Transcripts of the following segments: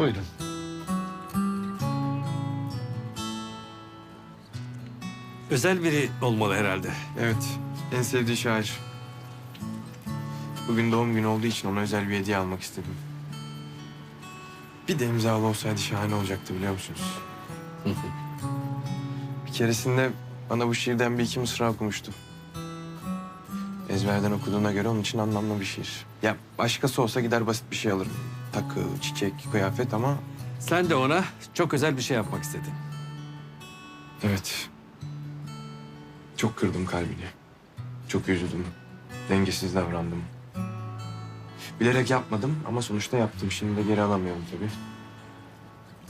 Buyurun. Özel biri olmalı herhalde. Evet, en sevdiği şair. Bugün doğum günü olduğu için ona özel bir hediye almak istedim. Bir de imzalı olsaydı şahane olacaktı biliyor musunuz? bir keresinde bana bu şiirden bir iki mısra okumuştu. Ezberden okuduğuna göre onun için anlamlı bir şiir. Ya başkası olsa gider basit bir şey alırım. Takı, çiçek, kıyafet ama Sen de ona çok özel bir şey yapmak istedin. Evet. Çok kırdım kalbini. Çok üzüldüm. Dengesiz davrandım. Bilerek yapmadım ama sonuçta yaptım. Şimdi de geri alamıyorum tabii.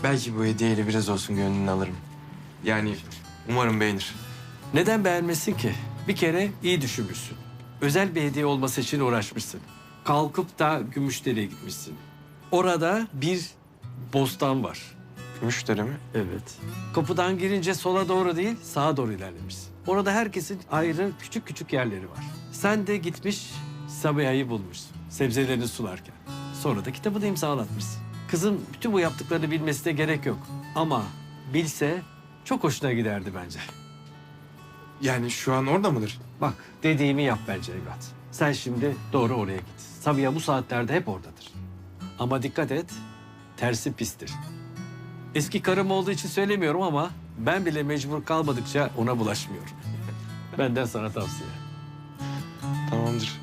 Belki bu hediyeyle biraz olsun gönlünü alırım. Yani umarım beğenir. Neden beğenmesin ki? Bir kere iyi düşünmüşsün. Özel bir hediye olması için uğraşmışsın. Kalkıp da Gümüşdere'ye gitmişsin. Orada bir bostan var. Müşteri mi? Evet. Kapıdan girince sola doğru değil, sağa doğru ilerlemişsin. Orada herkesin ayrı küçük küçük yerleri var. Sen de gitmiş Sabiha'yı bulmuşsun. Sebzelerini sularken. Sonra da kitabı da imzalatmışsın. Kızın bütün bu yaptıklarını bilmesine gerek yok. Ama bilse çok hoşuna giderdi bence. Yani şu an orada mıdır? Bak dediğimi yap bence evlat. Sen şimdi doğru oraya git. Sabiha bu saatlerde hep oradadır. Ama dikkat et, tersi pistir. Eski karım olduğu için söylemiyorum ama ben bile mecbur kalmadıkça ona bulaşmıyorum. Benden sana tavsiye. Tamamdır.